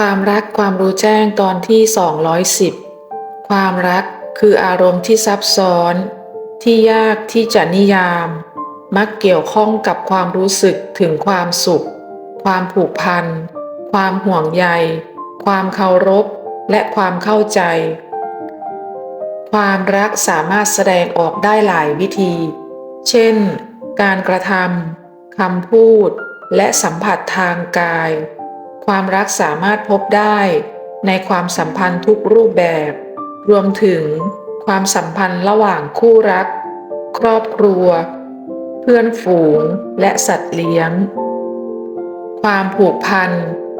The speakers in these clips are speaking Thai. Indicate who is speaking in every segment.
Speaker 1: ความรักความรู้แจ้งตอนที่ 210 ความรักคืออารมณ์ที่ซับซ้อน ที่ยากที่จะนิยาม มักเกี่ยวข้องกับความรู้สึกถึงความสุข ความผูกพัน ความห่วงใย ความเคารพ และความเข้าใจ ความรักสามารถแสดงออกได้หลายวิธี เช่น การกระทำคำพูด และสัมผัสทางกาย ความรักสามารถพบได้ในความสัมพันธ์ทุกรูปแบบ รวมถึงความสัมพันธ์ระหว่างคู่รัก ครอบครัว เพื่อนฝูงและสัตว์เลี้ยง ความผูกพัน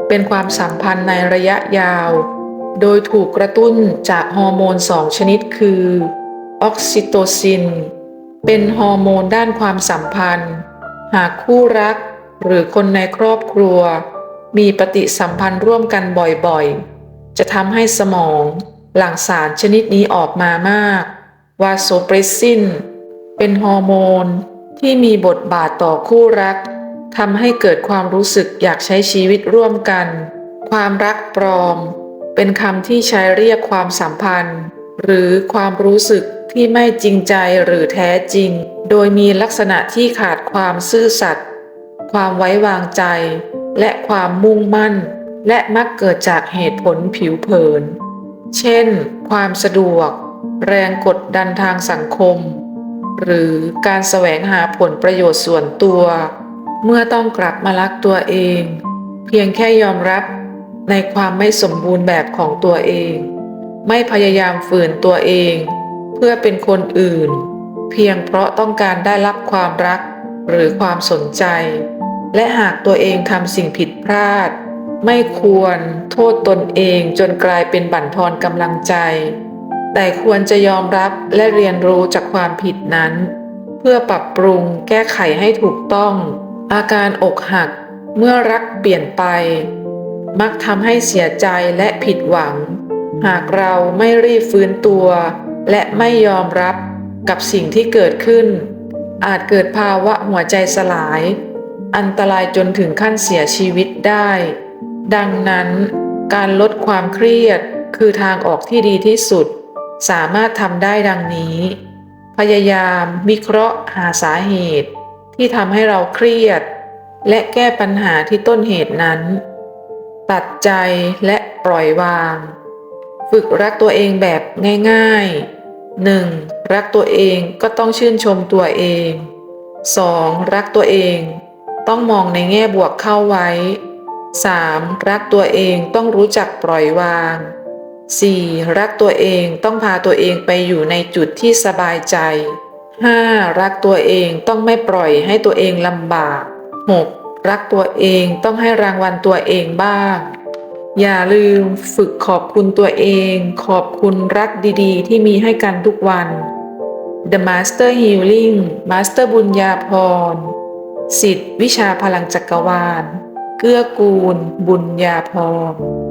Speaker 1: เป็นความสัมพันธ์ในระยะยาว โดยถูกกระตุ้นจากฮอร์โมนสองชนิดคือ ออกซิโตซิน เป็นฮอร์โมนด้านความสัมพันธ์ หากคู่รักหรือคนในครอบครัว มีปฏิสัมพันธ์ร่วมกันบ่อยๆ จะทำให้สมองหลั่งสารชนิดนี้ออกมามาก วาโซเปรสซิน เป็นฮอร์โมนที่มีบทบาทต่อคู่รักทำให้เกิดความรู้สึกอยากใช้ชีวิตร่วมกัน ความรักปลอม เป็นคำที่ใช้เรียกความสัมพันธ์ หรือความรู้สึกที่ไม่จริงใจหรือแท้จริง โดยมีลักษณะที่ขาดความซื่อสัตย์ความไว้วางใจ และความมุ่งมั่น และมักเกิดจากเหตุผลผิวเผิน เช่น ความสะดวก แรงกดดันทางสังคม หรือการแสวงหาผลประโยชน์ส่วนตัว เมื่อต้องกลับมารักตัวเอง เพียงแค่ยอมรับในความไม่สมบูรณ์แบบของตัวเอง ไม่พยายามฝืนตัวเอง เพื่อเป็นคนอื่น เพียงเพราะต้องการได้รับความรักหรือความสนใจ และหากตัวเองทำสิ่งผิดพลาด ไม่ควรโทษตนเองจนกลายเป็นบั่นทอนกำลังใจ แต่ควรจะยอมรับและเรียนรู้จากความผิดนั้น เพื่อปรับปรุงแก้ไขให้ถูกต้อง อาการอกหักเมื่อรักเปลี่ยนไป มักทำให้เสียใจและผิดหวัง หากเราไม่รีบฟื้นตัว และไม่ยอมรับกับสิ่งที่เกิดขึ้น อาจเกิดภาวะหัวใจสลาย อันตรายจนถึงขั้นเสียชีวิตได้ ดังนั้น การลดความเครียดคือทางออกที่ดีที่สุด สามารถทำได้ดังนี้ พยายามวิเคราะห์หาสาเหตุ ที่ทำให้เราเครียด และแก้ปัญหาที่ต้นเหตุนั้น ตัดใจและปล่อยวาง ฝึกรักตัวเองแบบง่ายๆ 1. รักตัวเองก็ต้องชื่นชมตัวเอง 2. รักตัวเอง ต้องมองในแง่บวกเข้าไว้ 3. รักตัวเองต้องรู้จักปล่อยวาง 4. รักตัวเองต้องพาตัวเองไปอยู่ในจุดที่สบายใจ 5. รักตัวเองต้องไม่ปล่อยให้ตัวเองลำบาก 6. รักตัวเองต้องให้รางวัลตัวเองบ้าง อย่าลืมฝึกขอบคุณตัวเอง ขอบคุณรักดีๆ ที่มีให้กันทุกวัน The Master Healing Master บุญญาพร สิทธิ์วิชาพลังจักรวาล เกื้อกูล บุญญาพร